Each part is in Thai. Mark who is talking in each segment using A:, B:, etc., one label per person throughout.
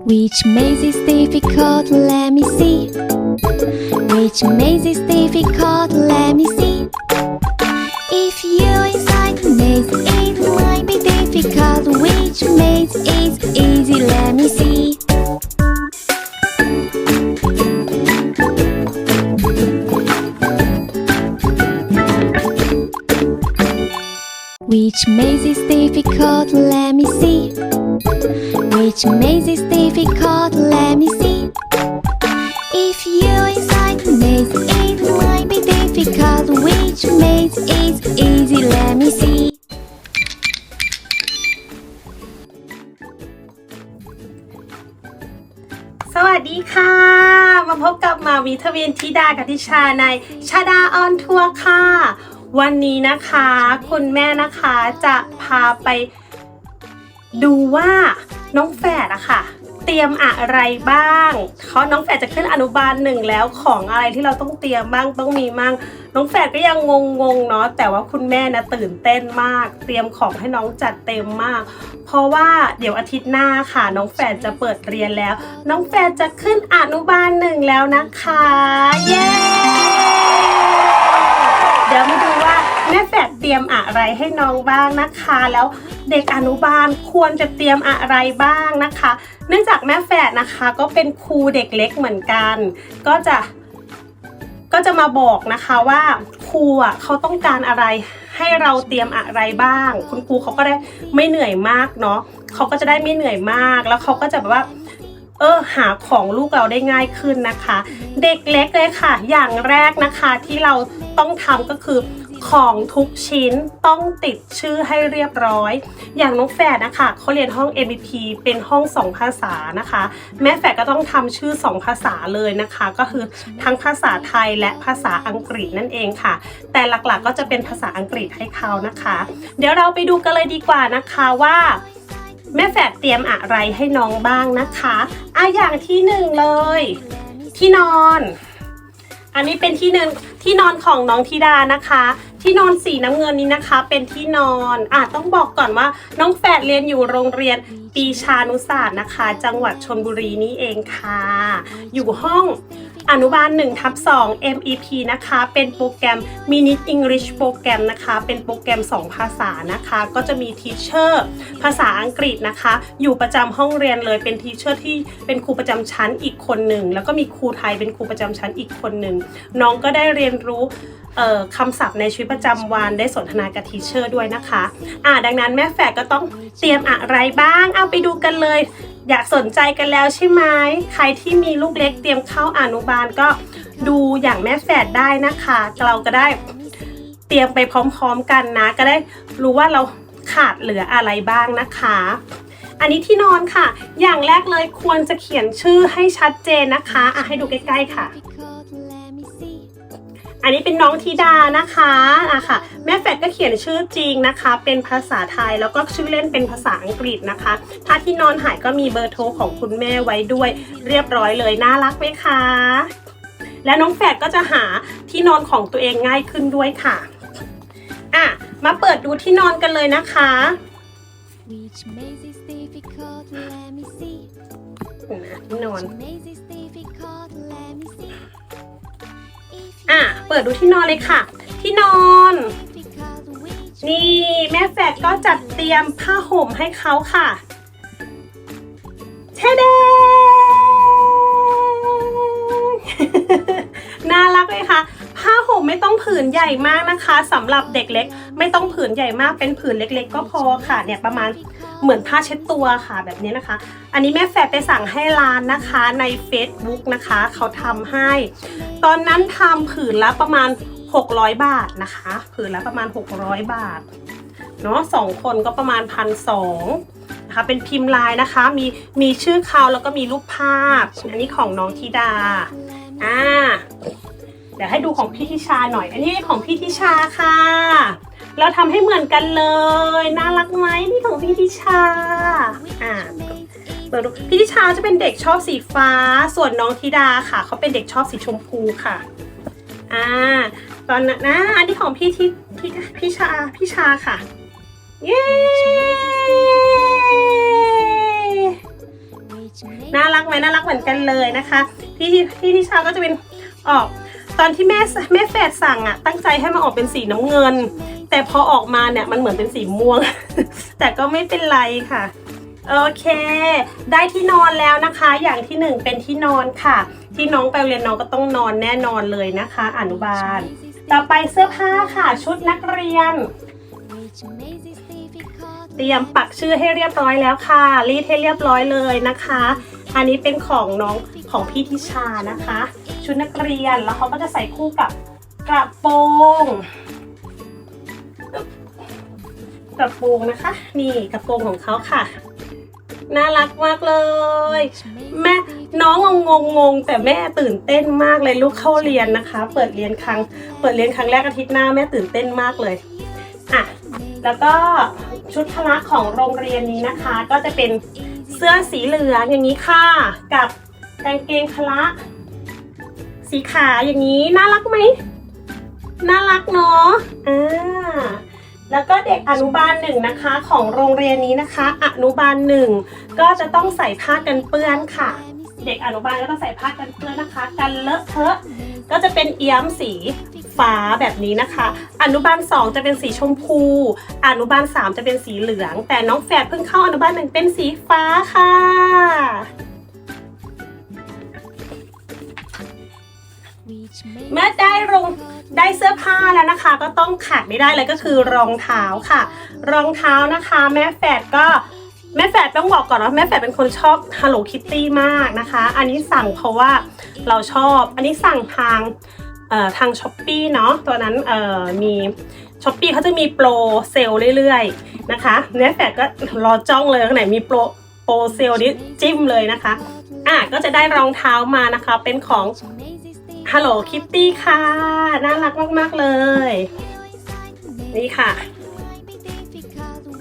A: Which maze is difficult? Let me see. Which maze is difficult? Let me see. If you're inside the maze, it might be difficult. Which maze is easy? Let me see. Which maze is difficult? Let me see. Which maze is difficult? Let me see. If you inside the maze, it might be difficult. Which maze is easy? Let me see.
B: สวัสดีค่ะ มาพบกับมาวิทเวียนธิดากับทิชาในชาดาออนทัวร์ค่ะ วันนี้นะคะ คุณแม่นะคะจะพาไป ดูว่าน้องแฝดอะค่ะ เตรียมอะไรบ้างเขาน้องแฝดจะขึ้นอนุบาลหนึ่งแล้วของอะไรที่เราต้องเตรียมบ้างต้องมีมั่งน้องแฝดก็ยังงงๆเนาะแต่ว่าคุณแม่นะตื่นเต้นมาก เตรียมของให้น้องจัดเต็มมาก เพราะว่าเดี๋ยวอาทิตย์หน้าค่ะ น้องแฝดจะเปิดเรียนแล้ว น้องแฝดจะขึ้นอนุบาลหนึ่งแล้วนะคะ เย้เดี๋ยวมาดู แม่แฝดเตรียมอะไรให้น้องบ้างนะคะ แล้วเด็กอนุบาลควรจะเตรียมอะไรบ้างนะคะ เนื่องจากแม่แฝดนะคะก็เป็นครูเด็กเล็กเหมือนกัน ก็จะก็จะมาบอกนะคะว่าครูอะเขาต้องการอะไรให้เราเตรียมอะไรบ้าง คุณครูเขาก็ได้ไม่เหนื่อยมากเนาะเขาก็จะได้ไม่เหนื่อยมากแล้วเขาก็จะแบบว่าเออหาของลูกเราได้ง่ายขึ้นนะคะ เด็กเล็กเลยค่ะ อย่างแรกนะคะที่เราต้องทำก็คือ ของทุกชิ้นต้องติดชื่อให้เรียบร้อย อย่างน้องแฝดนะคะเขาเรียนห้อง MVP เป็นห้องสองภาษานะคะ แม่แฝดก็ต้องทำชื่อสองภาษาเลยนะคะ ก็คือทั้งภาษาไทยและภาษาอังกฤษนั่นเองค่ะ แต่หลักๆก็จะเป็นภาษาอังกฤษให้เขานะคะ เดี๋ยวเราไปดูกันเลยดีกว่านะคะว่าแม่แฝดเตรียมอะไรให้น้องบ้างนะคะอะอย่างที่หนึ่งเลย ที่นอน อันนี้เป็นที่หนึ่งที่นอนของน้องธิดานะคะ ที่นอนสีน้ำเงินนี้นะคะ เป็นที่นอนอะต้องบอกก่อนว่าน้องแฝดเรียนอยู่โรงเรียนปีชานุศาสตร์นะคะ จังหวัดชนบุรีนี่เองค่ะ อยู่ห้องอนุบาล1ทับ2 MEP นะคะ เป็นโปรแกรม Minute English โปรแกรมนะคะ เป็นโปรแกรม 2 ภาษานะคะ ก็จะมีทีเชอร์ภาษาอังกฤษนะคะ อยู่ประจำห้องเรียนเลย เป็นทีเชอร์ที่เป็นครูประจำชั้นอีกคนหนึ่ง แล้วก็มีครูไทยเป็นครูประจำชั้นอีกคนหนึ่ง น้องก็ได้เรียนรู้ คำศัพท์ในชีวิตประจำวันได้สนทนากับทีเชอร์ด้วยนะคะอ่าดังนั้นแม่แฝดก็ต้องเตรียมอะไรบ้าง เอาไปดูกันเลย อยากสนใจกันแล้วใช่ไหมใครที่มีลูกเล็กเตรียมเข้าอนุบาลก็ดูอย่างแม่แฝดได้นะคะ เราก็ได้เตรียมไปพร้อมๆกันนะ ก็ได้รู้ว่าเราขาดเหลืออะไรบ้างนะคะ อันนี้ที่นอนค่ะ อย่างแรกเลยควรจะเขียนชื่อให้ชัดเจนนะคะอะให้ดูใกล้ๆค่ะ อันนี้เป็นน้องธิดานะคะอะค่ะ แม่แฟดก็เขียนชื่อจริงนะคะ เป็นภาษาไทยแล้วก็ชื่อเล่นเป็นภาษาอังกฤษนะคะ ถ้าที่นอนหายก็มีเบอร์โทรของคุณแม่ไว้ด้วย เรียบร้อยเลยน่ารักไหมคะ และน้องแฝดก็จะหาที่นอนของตัวเองง่ายขึ้นด้วยค่ะอะมาเปิดดูที่นอนกันเลยนะคะ
A: Which maze is difficult? Let me see.
B: นะที่นอน อะ เปิดดูที่นอนเลยค่ะ ที่นอน นี่แม่แฝดก็จัดเตรียมผ้าห่มให้เขาค่ะเชเดน่ารักเลยค่ะ ผ้าห่มไม่ต้องผืนใหญ่มากนะคะสำหรับเด็กเล็ก ไม่ต้องผืนใหญ่มากเป็นผืนเล็ก ๆ ก็พอค่ะเนี่ยประมาณเหมือนผ้าเช็ดตัวค่ะแบบนี้นะคะ อันนี้แม่แฝดไปสั่งให้ร้านนะคะใน Facebook นะคะ เขาทำให้ ตอนนั้นทำผืนละประมาณ 600 บาทนะคะ ผืนละประมาณ 600 บาทเนาะสองคนก็ประมาณพันสองนะคะเป็นพิมพ์ลายนะคะ มีมีชื่อเขาแล้วก็มีรูปภาพ อันนี้ของน้องธิดาอ่า เดี๋ยวให้ดูของพี่ทิชาหน่อย อันนี้ของพี่ทิชาค่ะ เราทำให้เหมือนกันเลย น่ารักไหมนี่ของพี่ทิชา อ่าเปิดดูพี่ทิชาจะเป็นเด็กชอบสีฟ้า ส่วนน้องธิดาค่ะ เขาเป็นเด็กชอบสีชมพูค่ะ อ่า ตอนนั้นนะอันนี้ของพี่ที่ที่พี่ชาพี่ชาค่ะ เย้น่ารักไหมน่ารักเหมือนกันเลยนะคะพี่พี่ที่ชาก็จะเป็นออก ตอนที่แม่แม่แฝดสั่งอะตั้งใจให้มันออกเป็นสีน้ำเงิน แต่พอออกมาเนี่ยมันเหมือนเป็นสีม่วง แต่ก็ไม่เป็นไรค่ะ โอเค ได้ที่นอนแล้วนะคะ อย่างที่หนึ่งเป็นที่นอนค่ะ ที่น้องไปเรียนน้องก็ต้องนอนแน่นอนเลยนะคะ อนุบาล ต่อไปเสื้อผ้าค่ะ ชุดนักเรียน เตรียมปักชื่อให้เรียบร้อยแล้วค่ะ รีดให้เรียบร้อยเลยนะคะ อันนี้เป็นของน้องของพี่ทิชานะคะ ชุดนักเรียนแล้วเขาก็จะใส่คู่กับกระโปรงกระโปรงนะคะ นี่กระโปรงของเขาค่ะ น่ารักมากเลย แม่น้องงงงงแต่แม่ตื่นเต้นมากเลยลูกเข้าเรียนนะคะ เปิดเรียนครั้ง เปิดเรียนครั้งแรกอาทิตย์หน้าแม่ตื่นเต้นมากเลยอะแล้วก็ชุดพละของโรงเรียนนี้นะคะ ก็จะเป็น เสื้อสีเหลืองอย่างนี้ค่ะ กับกางเกงพละ สีขาวอย่างนี้น่ารักไหมน่ารักเนาะอ่าแล้วก็เด็กอนุบาลหนึ่งนะคะ ของโรงเรียนนี้นะคะ อนุบาลหนึ่งก็จะต้องใส่ผ้ากันเปื้อนค่ะ เด็กอนุบาลก็ต้องใส่ผ้ากันเปื้อนนะคะ กันเลอะเทอะก็จะเป็นเอี้ยมสี ฟ้าแบบนี้นะคะ อนุบาล 2 จะเป็นสีชมพู อนุบาล 3 จะเป็นสีเหลือง แต่น้องแฝดเพิ่งเข้าอนุบาลหนึ่งเป็นสีฟ้าค่ะ เมื่อได้ลงได้เสื้อผ้าแล้วนะคะ ก็ต้องขาดไม่ได้เลยก็คือรองเท้าค่ะ รองเท้านะคะ แม่แฝดก็แม่แฝดต้องบอกก่อนว่าแม่แฝดเป็นคนชอบ Hello Kitty มากนะคะ อันนี้สั่งเพราะว่าเราชอบ อันนี้สั่งทาง ทางช้อปปีเนาะตัวนั้นมีช้อปปีเขาจะมีโปรเซลเรื่อยๆนะคะแม่แฝดก็รอจ้องเลยข้างไหนมีโปรโปรเซลนี้จิ้มเลยนะคะอะก็จะได้รองเท้ามานะคะเป็นของ Hello Kitty ค่ะ น่ารักมากๆเลย นี่ค่ะ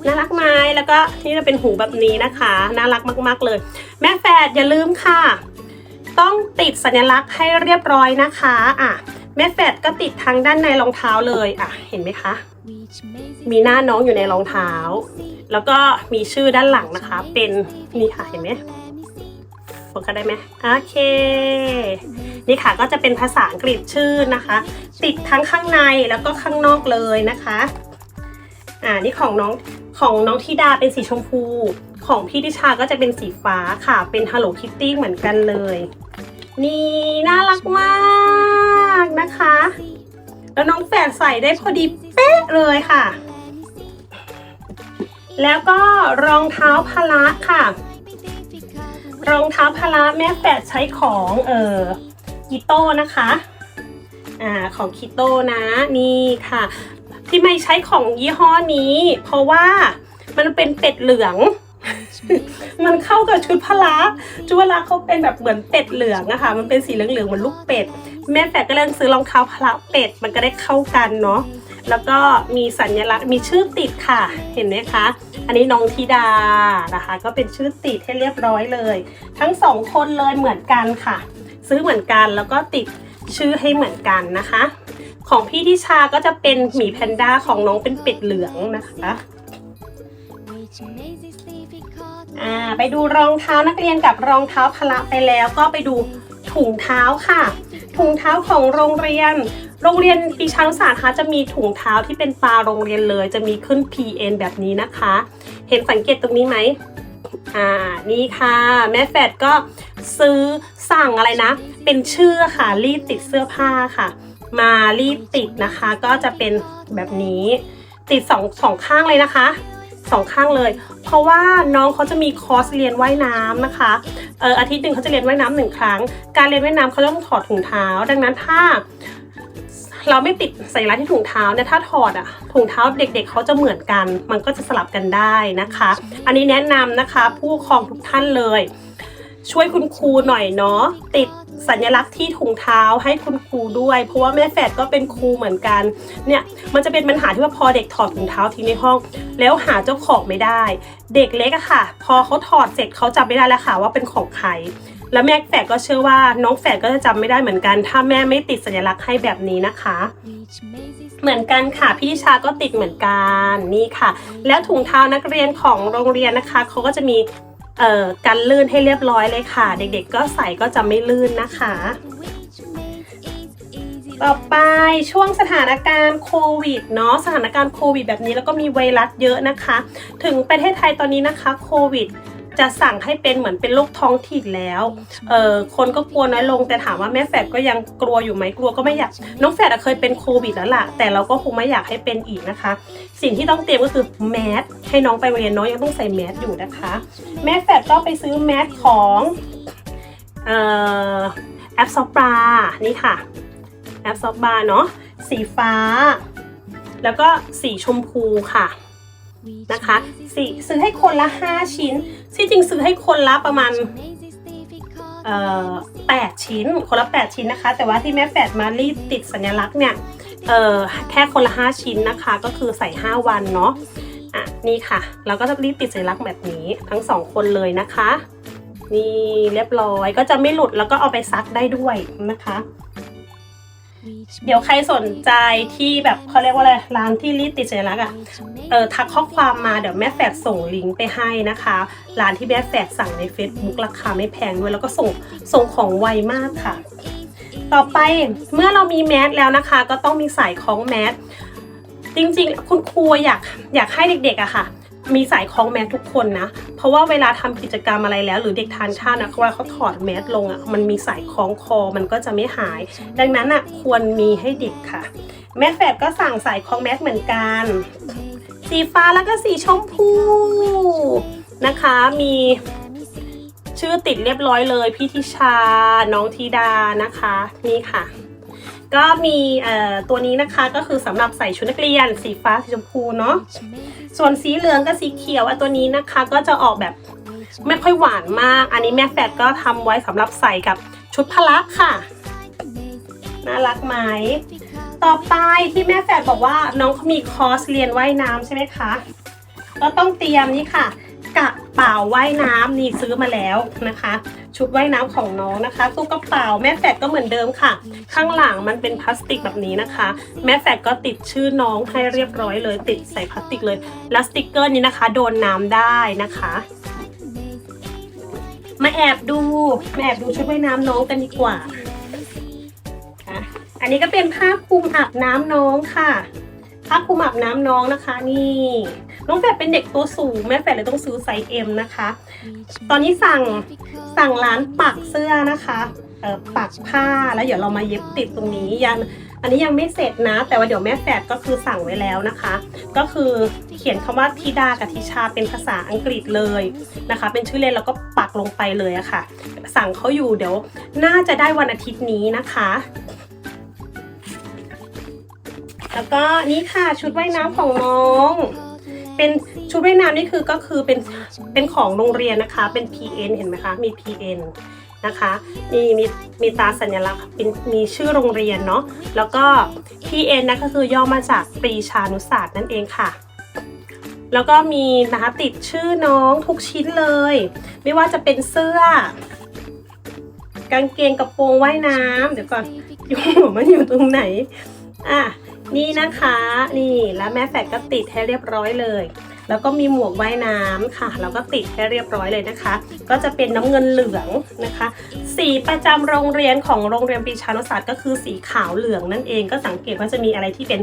B: น่ารักไหมแล้วก็นี่จะเป็นหูแบบนี้นะคะ น่ารักมากๆเลย แม่แฝดอย่าลืมค่ะ ต้องติดสัญลักษณ์ให้เรียบร้อยนะคะอะแม่แฝดก็ติดทางด้านในรองเท้าเลยอะเห็นไหมคะ มีหน้าน้องอยู่ในรองเท้า แล้วก็มีชื่อด้านหลังนะคะ เป็นนี่ค่ะเห็นไหมโฟกัสได้ไหมโอเค นี่ค่ะก็จะเป็นภาษาอังกฤษชื่อนะคะ ติดทั้งข้างในแล้วก็ข้างนอกเลยนะคะ อ่านี่ของน้องของน้องธิดาเป็นสีชมพู ของพี่ทิชาก็จะเป็นสีฟ้าค่ะ เป็น Hello Kitty เหมือนกันเลย นี่น่ารักมากนะคะ แล้วน้องแฝดใส่ได้พอดีเป๊ะเลยค่ะ แล้วก็รองเท้าพละค่ะ รองเท้าพละแม่แฝดใช้ของเออกิโต้นะคะอ่าของคิโต้นะ นี่ค่ะ ที่ไม่ใช้ของยี่ห้อนี้ เพราะว่ามันเป็นเป็ดเหลือง มันเข้ากับชุดพละชุดพละเขาเป็นแบบเหมือนเป็ดเหลืองอะค่ะ มันเป็นสีเหลืองๆเหมือนลูกเป็ด แม่แฝดก็เลยซื้อรองเท้าพละเป็ด มันก็ได้เข้ากันเนาะ แล้วก็มีสัญลักษณ์มีชื่อติดค่ะ เห็นไหมคะ อันนี้น้องธิดานะคะ ก็เป็นชื่อติดให้เรียบร้อยเลย ทั้งสองคนเลยเหมือนกันค่ะ ซื้อเหมือนกันแล้วก็ติดชื่อให้เหมือนกันนะคะ ของพี่ทิชาก็จะเป็นหมีแพนด้าของน้องเป็นเป็ดเหลืองนะคะ อ่าไปดูรองเท้านักเรียนกับรองเท้าพละไปแล้วก็ไปดูถุงเท้าค่ะ ถุงเท้าของโรงเรียน โรงเรียนปีชานุสาสตร์คะจะมีถุงเท้าที่เป็นตราโรงเรียนเลย จะมีขึ้น PN แบบนี้นะคะ เห็นสังเกตตรงนี้ไหมอ่านี่ค่ะ แม่แฟดก็ซื้อสั่งอะไรนะ เป็นชื่อค่ะรีดติดเสื้อผ้าค่ะ มารีดติดนะคะก็จะเป็นแบบนี้ติดสองสองข้างเลยนะคะ สองข้างเลย เพราะว่าน้องเขาจะมีคอร์สเรียนว่ายน้ำนะคะเอออาทิตย์หนึ่งเขาจะเรียนว่ายน้ำหนึ่งครั้ง การเรียนว่ายน้ำเขาต้องถอดถุงเท้า ดังนั้นถ้าเราไม่ติดสัญลักษณ์ที่ถุงเท้าเนี่ยถ้าถอดอะถุงเท้าเด็กๆเขาจะเหมือนกัน มันก็จะสลับกันได้นะคะ อันนี้แนะนำนะคะผู้ปกครองทุกท่านเลย ช่วยคุณครูหน่อยเนาะติด สัญลักษณ์ที่ถุงเท้าให้คุณครูด้วย เพราะว่าแม่แฝดก็เป็นครูเหมือนกัน เนี่ยมันจะเป็นปัญหาที่ว่าพอเด็กถอดถุงเท้าทิ้งในห้อง แล้วหาเจ้าของไม่ได้ เด็กเล็กอะค่ะ พอเขาถอดเสร็จเขาจำไม่ได้แล้วค่ะว่าเป็นของใครแล้วแม่แฝดก็เชื่อว่าน้องแฝดก็จะจำไม่ได้เหมือนกัน ถ้าแม่ไม่ติดสัญลักษณ์ให้แบบนี้นะคะ เหมือนกันค่ะพี่ชาก็ติดเหมือนกันนี่ค่ะ แล้วถุงเท้านักเรียนของโรงเรียนนะคะเขาก็จะมี เอ่อกันลื่นให้เรียบร้อยเลยค่ะ เด็กๆก็ใส่ก็จะไม่ลื่นนะคะ ต่อไปช่วงสถานการณ์โควิดเนาะสถานการณ์โควิดแบบนี้แล้วก็มีไวรัสเยอะนะคะ ถึงประเทศไทยตอนนี้นะคะโควิด จะสั่งให้เป็นเหมือนเป็นโรคท้องถิ่นแล้วเออคนก็กลัวน้อยลง แต่ถามว่าแม่แฝดก็ยังกลัวอยู่ไหมกลัวก็ไม่อยาก น้องแฝดอะเคยเป็นโควิดแล้วล่ะ แต่เราก็คงไม่อยากให้เป็นอีกนะคะ สิ่งที่ต้องเตรียมก็คือแมสให้น้องไปโรงเรียนน้องยังต้องใส่แมสอยู่นะคะ แม่แฝดก็ไปซื้อแมสของเอ่อแอปซอปปรานี่ค่ะแอปซอปบาเนาะสีฟ้า แล้วก็สีชมพูค่ะ นะคะสี่ซื้อให้คนละ 5 ชิ้นที่จริงซื้อให้คนละประมาณเอ่อแปดชิ้น คนละ 8 ชิ้นนะคะ แต่ว่าที่แม่แฝดมารีบติดสัญลักษณ์เนี่ยเอ่อแค่คนละ 5 ชิ้นนะคะ ก็คือใส่ 5 วันเนาะอะนี่ค่ะ เราก็จะรีบติดสัญลักษณ์แบบนี้ทั้งสองคนเลยนะคะ นี่เรียบร้อยก็จะไม่หลุดแล้วก็เอาไปซักได้ด้วยนะคะ เดี๋ยวใครสนใจที่แบบเขาเรียกว่าอะไรร้านที่รีดติดสัญลักษณ์อะเออทักข้อความมาเดี๋ยวแม่แฝดส่งลิงก์ไปให้นะคะร้านที่แม่แฝดสั่งใน Facebook ราคาไม่แพงด้วยแล้วก็ส่งส่งของไวมากค่ะ ต่อไปเมื่อเรามีแมสแล้วนะคะ ก็ต้องมีสายคล้องแมสจริงๆ คุณครูอยากอยากให้เด็กๆอะค่ะ มีสายคล้องแมสทุกคนนะ เพราะว่าเวลาทำกิจกรรมอะไรแล้ว หรือเด็กทานข้าวนะเวลาเขาถอดแมสลงอะมันมีสายคล้องคอมันก็จะไม่หาย ดังนั้นอะควรมีให้เด็กค่ะ แม่แฝดก็สั่งสายคล้องแมสเหมือนกัน สีฟ้าแล้วก็สีชมพูนะคะ มีชื่อติดเรียบร้อยเลย พี่ทิชา น้องธิดานะคะ นี่ค่ะ ก็มีเอ่อตัวนี้นะคะก็คือสำหรับใส่ชุดนักเรียน สีฟ้าสีชมพูเนาะส่วนสีเหลืองกับสีเขียวอันตัวนี้นะคะก็จะออกแบบไม่ค่อยหวานมาก อันนี้แม่แฟดก็ทำไว้สำหรับใส่กับชุดพละค่ะน่ารักไหมต่อไปที่แม่แฝดบอกว่าน้องเขามีคอร์สเรียนว่ายน้ำใช่ไหมคะก็ต้องเตรียมนี่ค่ะ กระเป๋าว่ายน้ำนี่ซื้อมาแล้วนะคะ ชุดว่ายน้ำของน้องนะคะตู้กระเป๋าแม่แฝดก็เหมือนเดิมค่ะ ข้างหลังมันเป็นพลาสติกแบบนี้นะคะ แม่แฝดก็ติดชื่อน้องให้เรียบร้อยเลย ติดใส่พลาสติกเลยแล้วสติกเกอร์นี้นะคะ โดนน้ำได้นะคะมาแอบดูมาแอบดูชุดว่ายน้ำน้องกันดีกว่าอันนี้ก็เป็นผ้าคลุมอาบน้ำน้องค่ะผ้าคลุมอาบน้ำน้องนะคะ นี่ น้องแฝดเป็นเด็กตัวสูงแม่แฝดเลยต้องซื้อไซส์เอ็มนะคะ ตอนนี้สั่งสั่งร้านปักเสื้อนะคะเออปักผ้าแล้วเดี๋ยวเรามาเย็บติดตรงนี้ยังอันนี้ยังไม่เสร็จนะ แต่ว่าเดี๋ยวแม่แฝดก็คือสั่งไว้แล้วนะคะ ก็คือเขียนคำว่าธิดากับทิชาเป็นภาษาอังกฤษเลยนะคะ เป็นชื่อเล่นแล้วก็ปักลงไปเลยอะค่ะ สั่งเขาอยู่เดี๋ยวน่าจะได้วันอาทิตย์นี้นะคะ แล้วก็นี่ค่ะชุดว่ายน้ำของน้อง เป็นชุดว่ายน้ำนี่คือก็คือเป็นเป็นของโรงเรียนนะคะ เป็น PN เห็นไหมคะ มี PN นะคะนี่มีมีตราสัญลักษณ์เป็นมีชื่อโรงเรียนเนาะ แล้วก็ PN นะก็คือย่อมาจากปรีชานุศาสตร์นั่นเองค่ะ แล้วก็มีนะคะติดชื่อน้องทุกชิ้นเลย ไม่ว่าจะเป็นเสื้อกางเกงกระโปรงว่ายน้ำเดี๋ยวก่อนอยู่มันอยู่ตรงไหน อะ นี่นะคะ นี่แล้วแม่แฝดก็ติดให้เรียบร้อยเลย แล้วก็มีหมวกว่ายน้ำค่ะ แล้วก็ติดให้เรียบร้อยเลยนะคะ ก็จะเป็นน้ำเงินเหลืองนะคะ สีประจำโรงเรียนของโรงเรียนปรีชานุศาสตร์ก็คือสีขาวเหลืองนั่นเองก็สังเกตว่าจะมีอะไรที่เป็น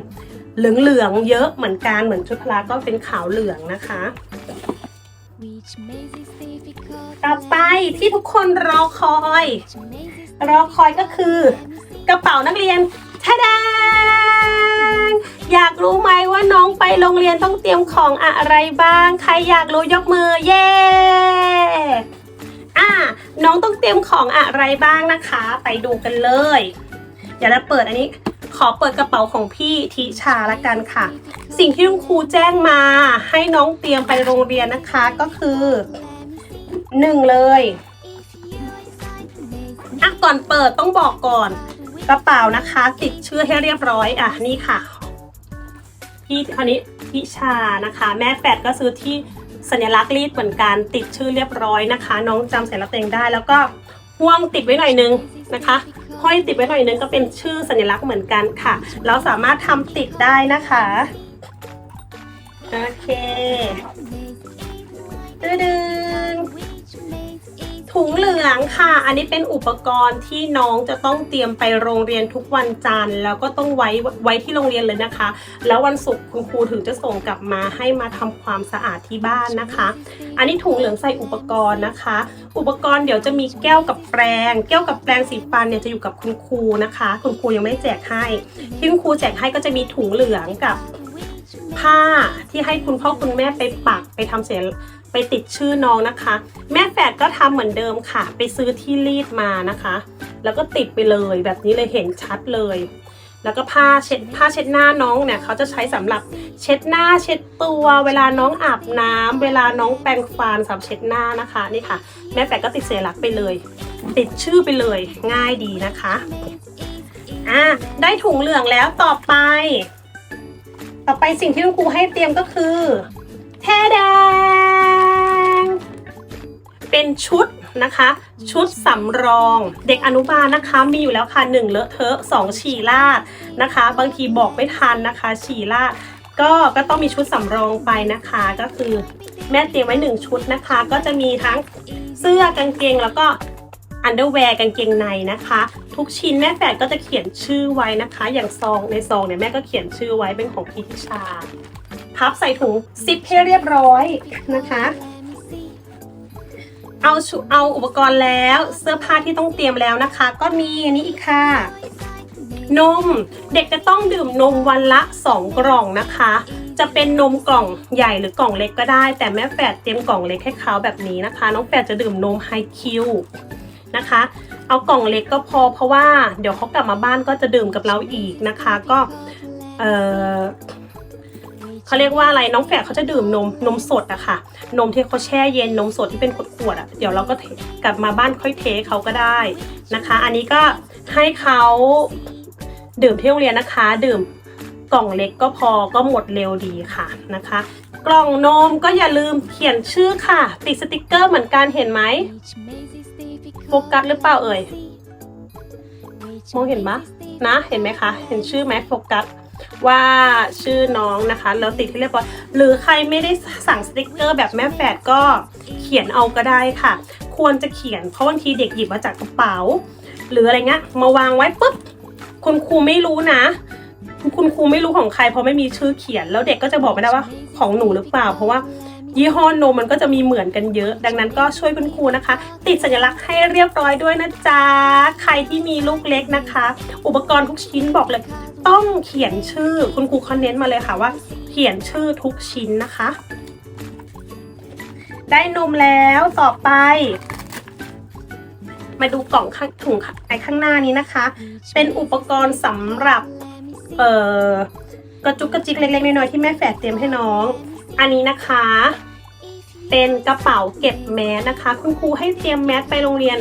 B: เหลืองๆเยอะเหมือนกันเหมือนชุดพละก็เป็นขาวเหลืองนะคะต่อไปที่ทุกคนรอคอย รอคอยก็คือกระเป๋านักเรียนทะดา ง อยากรู้ไหมว่าน้องไปโรงเรียนต้องเตรียมของอะไรบ้าง ใครอยากรู้ยกมือเย้อะน้องต้องเตรียมของอะไรบ้างนะคะ ไปดูกันเลย เดี๋ยวเราเปิดอันนี้ ขอเปิดกระเป๋าของพี่ทิชาละกันค่ะ สิ่งที่คุณครูแจ้งมา ให้น้องเตรียมไปโรงเรียนนะคะก็คือหนึ่งเลยอะก่อนเปิดต้องบอกก่อน กระเป๋านะคะ ติดชื่อให้เรียบร้อยอะนี่ค่ะ พี่คนนี้พิชานะคะ แม่แปดก็ซื้อที่สัญลักษณ์รีดเหมือนกันติดชื่อเรียบร้อยนะคะ น้องจำสัญลักษณ์ตัวเองได้ แล้วก็ห่วงติดไว้หน่อยนึงนะคะห้อยติดไว้หน่อยนึงก็เป็นชื่อสัญลักษณ์เหมือนกันค่ะ เราสามารถทำติดได้นะคะโอเคตึ้ดึง ถุงเหลืองค่ะ อันนี้เป็นอุปกรณ์ที่น้องจะต้องเตรียมไปโรงเรียนทุกวันจันทร์ แล้วก็ต้องไว้ไว้ที่โรงเรียนเลยนะคะ แล้ววันศุกร์คุณครูถึงจะส่งกลับมาให้มาทำความสะอาดที่บ้านนะคะ อันนี้ถุงเหลืองใส่อุปกรณ์นะคะ อุปกรณ์เดี๋ยวจะมีแก้วกับแปรงแก้วกับแปรงสีฟันเนี่ยจะอยู่กับคุณครูนะคะ คุณครูยังไม่ได้แจกให้ ที่คุณครูแจกให้ก็จะมีถุงเหลืองกับผ้าที่ให้คุณพ่อคุณแม่ไปปักไปทำเสีย ไปติดชื่อน้องนะคะ แม่แฝดก็ทำเหมือนเดิมค่ะ ไปซื้อที่รีดมานะคะ แล้วก็ติดไปเลยแบบนี้เลยเห็นชัดเลย แล้วก็ผ้าเช็ดผ้าเช็ดหน้าน้องเนี่ยเขาจะใช้สำหรับเช็ดหน้าเช็ดตัว เวลาน้องอาบน้ำเวลาน้องแปรงฟันสำหรับเช็ดหน้านะคะนี่ค่ะ แม่แฝดก็ติดเสียหลักไปเลย ติดชื่อไปเลยง่ายดีนะคะอะได้ถุงเหลืองแล้วต่อไป ต่อไปสิ่งที่คุณครูให้เตรียมก็คือแท้แดง เป็นชุดนะคะ ชุดสำรอง เด็กอนุบาลนะคะ มีอยู่แล้วค่ะหนึ่งเลอะเทอะสองฉี่ลาดนะคะ บางทีบอกไม่ทันนะคะ ฉี่ลาดก็ก็ต้องมีชุดสำรองไปนะคะ ก็คือแม่เตรียมไว้หนึ่งชุดนะคะ ก็จะมีทั้งเสื้อกางเกงแล้วก็อันเดอร์แวร์กางเกงในนะคะ ทุกชิ้นแม่แฝดก็จะเขียนชื่อไว้นะคะ อย่างซองในซองเนี่ยแม่ก็เขียนชื่อไว้เป็นของพี่ทิชา พับใส่ถุงซิปให้เรียบร้อยนะคะ เอาชุเอาอุปกรณ์แล้วเสื้อผ้าที่ต้องเตรียมแล้วนะคะ ก็มีอันนี้อีกค่ะ นมเด็กจะต้องดื่มนมวันละ 2 กล่องนะคะ จะเป็นนมกล่องใหญ่หรือกล่องเล็กก็ได้ แต่แม่แฝดเตรียมกล่องเล็กให้เขาแบบนี้นะคะ น้องแฝดจะดื่มนมไฮคิวนะคะ เอากล่องเล็กก็พอเพราะว่า เดี๋ยวเขากลับมาบ้านก็จะดื่มกับเราอีกนะคะ ก็เอ่อ เขาเรียกว่าอะไรน้องแฝดเขาจะดื่มนมนมสดอะค่ะ นมที่เขาแช่เย็นนมสดที่เป็นขวดๆอะเดี๋ยวเราก็กลับมาบ้านค่อยเทเขาก็ได้นะคะ อันนี้ก็ให้เขาดื่มที่โรงเรียนนะคะ ดื่มกล่องเล็กก็พอก็หมดเร็วดีค่ะนะคะ กล่องนมก็อย่าลืมเขียนชื่อค่ะ ติดสติกเกอร์เหมือนกันเห็นไหมโฟกัสหรือเปล่าเอ่ยมองเห็นปะนะเห็นไหมคะ เห็นชื่อไหมโฟกัส ว่าชื่อน้องนะคะ แล้วติดที่เรียบร้อยหรือใครไม่ได้สั่งสติกเกอร์แบบแม่แฝดก็เขียนเอาก็ได้ค่ะ ควรจะเขียนเพราะบางทีเด็กหยิบมาจากกระเป๋า หรืออะไรเงี้ยมาวางไว้ปุ๊บคุณครูไม่รู้นะคุณครูไม่รู้ของใครเพราะไม่มีชื่อเขียน แล้วเด็กก็จะบอกไม่ได้ว่าของหนูหรือเปล่า เพราะว่ายี่ห้อนมมันก็จะมีเหมือนกันเยอะ ดังนั้นก็ช่วยคุณครูนะคะ ติดสัญลักษณ์ให้เรียบร้อยด้วยนะจ๊ะ ใครที่มีลูกเล็กนะคะ อุปกรณ์ทุกชิ้นบอกเลย ต้องเขียนชื่อคุณครูเขาเน้นมาเลยค่ะว่า เขียนชื่อทุกชิ้นนะคะ ได้นมแล้วต่อไป มาดูกล่องข้างถุงไอข้างหน้านี้นะคะ เป็นอุปกรณ์สำหรับเอ่อกระจุกกระจิกเล็กๆน้อยๆที่แม่แฝดเตรียมให้น้อง อันนี้นะคะ เป็นกระเป๋าเก็บแมสนะคะ คุณครูให้เตรียมแมสไปโรงเรียน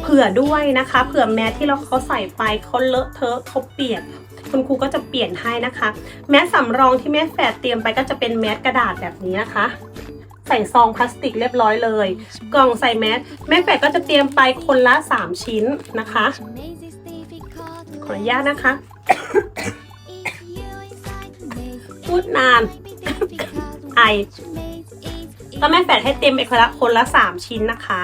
B: เผื่อด้วยนะคะ เผื่อแมสที่เราเขาใส่ไปเขาเลอะเทอะเขาเปียก คุณครูก็จะเปลี่ยนให้นะคะ แมสสำรองที่แม่แฝดเตรียมไปก็จะเป็นแมสกระดาษแบบนี้นะคะ ใส่ซองพลาสติกเรียบร้อยเลย กล่องใส่แมสแม่แฝดก็จะเตรียมไปคนละ 3 ชิ้นนะคะ ขออนุญาตนะคะพูดนานไอก็แม่แฝดให้เตรียมไปคนละคนละสามชิ้นนะคะ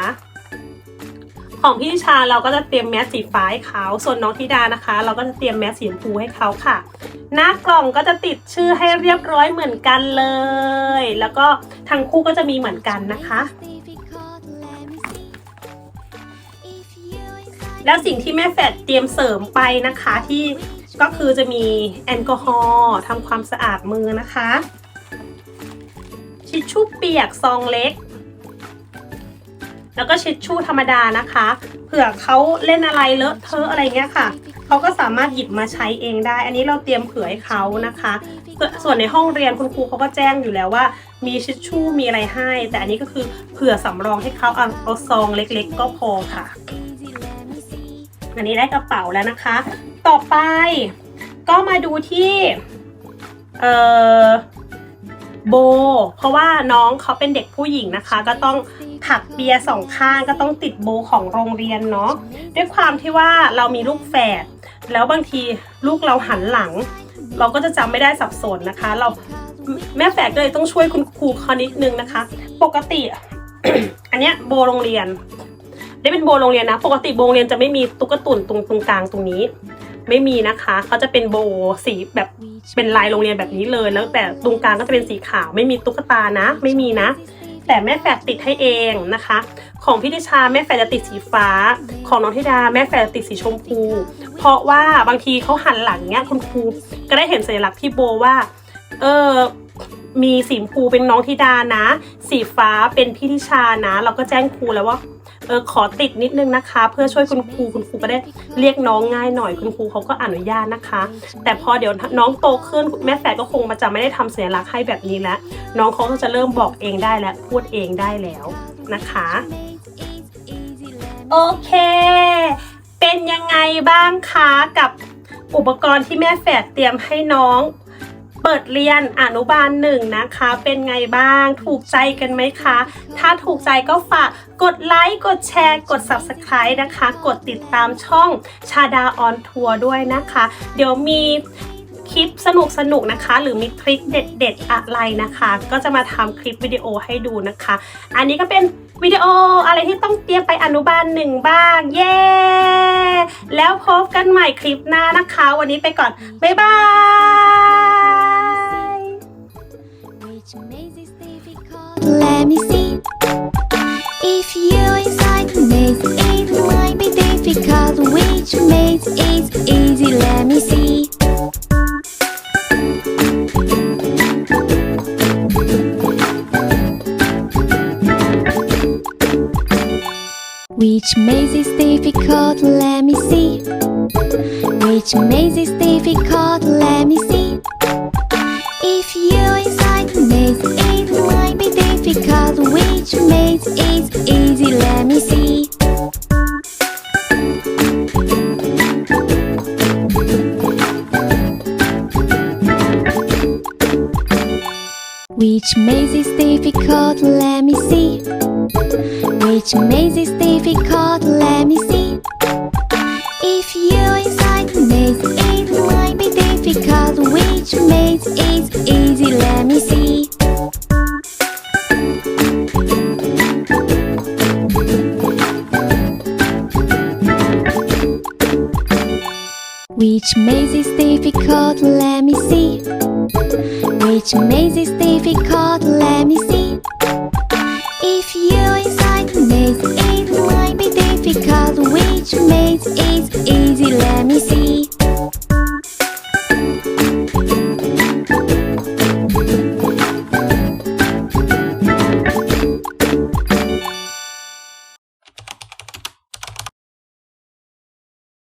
B: ของพี่ชาเราก็จะเตรียมแมสสีฟ้าให้เขาส่วนน้องธิดานะคะ เราก็จะเตรียมแมสสีชมพูให้เขาค่ะ หน้ากล่องก็จะติดชื่อให้เรียบร้อยเหมือนกันเลย แล้วก็ทั้งคู่ก็จะมีเหมือนกันนะคะแล้วสิ่งที่แม่แฝดเตรียมเสริมไปนะคะที่ก็คือจะมีแอลกอฮอล์ทำความสะอาดมือนะคะทิชชู่เปียกซองเล็ก แล้วก็ทิชชู่ธรรมดานะคะ เผื่อเขาเล่นอะไรเลอะเทอะอะไรเงี้ยค่ะเขาก็สามารถหยิบมาใช้เองได้ อันนี้เราเตรียมเผื่อให้เขานะคะ ส่วนในห้องเรียนคุณครูเขาก็แจ้งอยู่แล้วว่า มีทิชชู่มีอะไรให้ แต่อันนี้ก็คือเผื่อสำรองให้เขาเอาเอาซองเล็ก ๆ ก็พอค่ะ อันนี้ได้กระเป๋าแล้วนะคะ ต่อไปก็มาดูที่เอ่อ โบ เพราะว่าน้องเขาเป็นเด็กผู้หญิงนะคะ ก็ต้องถักเบียร์สองข้างก็ต้องติดโบของโรงเรียนเนาะด้วยความที่ว่าเรามีลูกแฝดแล้วบางทีลูกเราหันหลัง เราก็จะจำไม่ได้สับสนนะคะ เราแม่แฝดก็เลยต้องช่วยคุณครูเขานิดนึงนะคะ ปกติ อันเนี้ยโบโรงเรียน ได้เป็นโบโรงเรียนนะ ปกติโบโรงเรียนจะไม่มีตุ๊กตุ่นตรงตรงกลางตรงนี้ ไม่มีนะคะเขาจะเป็นโบสีแบบเป็นลายโรงเรียนแบบนี้เลย แล้วแต่ตรงกลางก็จะเป็นสีขาว ไม่มีตุ๊กตานะ ไม่มีนะ แต่แม่แฝดติดให้เองนะคะ ของพี่ทิชาแม่แฝดจะติดสีฟ้า ของน้องธิดาแม่แฝดจะติดสีชมพู เพราะว่าบางทีเขาหันหลังเนี้ยคุณครูก็ได้เห็นสัญลักษณ์พี่โบว่า เออมีสีชมพูเป็นน้องธิดานะ สีฟ้าเป็นพี่ทิชานะ เราก็แจ้งครูแล้วว่า เออขอติดนิดนึงนะคะ เพื่อช่วยคุณครูคุณครูก็ได้เรียกน้องง่ายหน่อยคุณครูเขาก็อนุญาตนะคะ แต่พอเดี๋ยวน้องโตขึ้นแม่แฝดก็คงมาจะไม่ได้ทำสัญลักษณ์ให้แบบนี้แล้วน้องเขาก็จะเริ่มบอกเองได้แล้วพูดเองได้แล้วนะคะโอเค เป็นยังไงบ้างคะกับอุปกรณ์ที่แม่แฝดเตรียมให้น้อง เปิดเรียนอนุบาลหนึ่งนะคะ เป็นไงบ้างถูกใจกันไหมคะ ถ้าถูกใจก็ฝากกดไลค์กดแชร์ กด Subscribe นะคะ กดติดตามช่องชาดาออนทัวร์ด้วยนะคะ เดี๋ยวมีคลิปสนุกสนุกๆนะคะ หรือมีทริคเด็ด ๆ อะไรนะคะ ก็จะมาทำคลิปวิดีโอให้ดูนะคะ อันนี้ก็เป็นวิดีโออะไรที่ต้องเตรียมไปอนุบาลหนึ่งบ้าง เย้ แล้วพบกันใหม่คลิปหน้านะคะ วันนี้ไปก่อน บ๊ายบาย
A: Which maze is difficult? Let me see. If you inside the maze, it might be difficult. Which maze is easy? Let me see. Which maze is difficult? Let me see. Which maze is difficult? Let me see. Which maze is easy? Let me see. Which maze is difficult? Let me see. Which maze is difficult? Let me see. If you inside the maze, it might be difficult. Which maze is easy? Let me see. Which maze is difficult? Let me see. Which maze is difficult? Let me see. If you inside the maze, it might be difficult. Which maze is easy? Let me see.